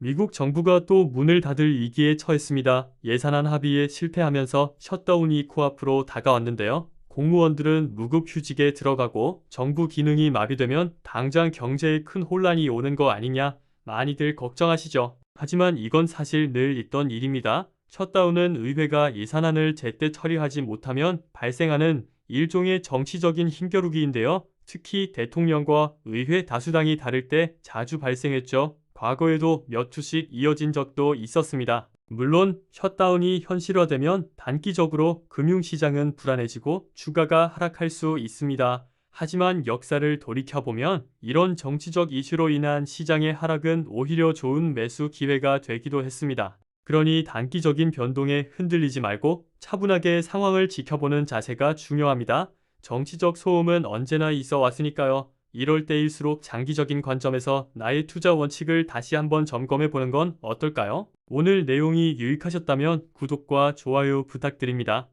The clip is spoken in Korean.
미국 정부가 또 문을 닫을 위기에 처했습니다. 예산안 합의에 실패하면서 셧다운이 코앞으로 다가왔는데요. 공무원들은 무급 휴직에 들어가고 정부 기능이 마비되면 당장 경제에 큰 혼란이 오는 거 아니냐 많이들 걱정하시죠. 하지만 이건 사실 늘 있던 일입니다. 셧다운은 의회가 예산안을 제때 처리하지 못하면 발생하는 일종의 정치적인 힘겨루기인데요. 특히 대통령과 의회 다수당이 다를 때 자주 발생했죠. 과거에도 몇 주씩 이어진 적도 있었습니다. 물론 셧다운이 현실화되면 단기적으로 금융시장은 불안해지고 주가가 하락할 수 있습니다. 하지만 역사를 돌이켜보면 이런 정치적 이슈로 인한 시장의 하락은 오히려 좋은 매수 기회가 되기도 했습니다. 그러니 단기적인 변동에 흔들리지 말고 차분하게 상황을 지켜보는 자세가 중요합니다. 정치적 소음은 언제나 있어 왔으니까요. 이럴 때일수록 장기적인 관점에서 나의 투자 원칙을 다시 한번 점검해 보는 건 어떨까요? 오늘 내용이 유익하셨다면 구독과 좋아요 부탁드립니다.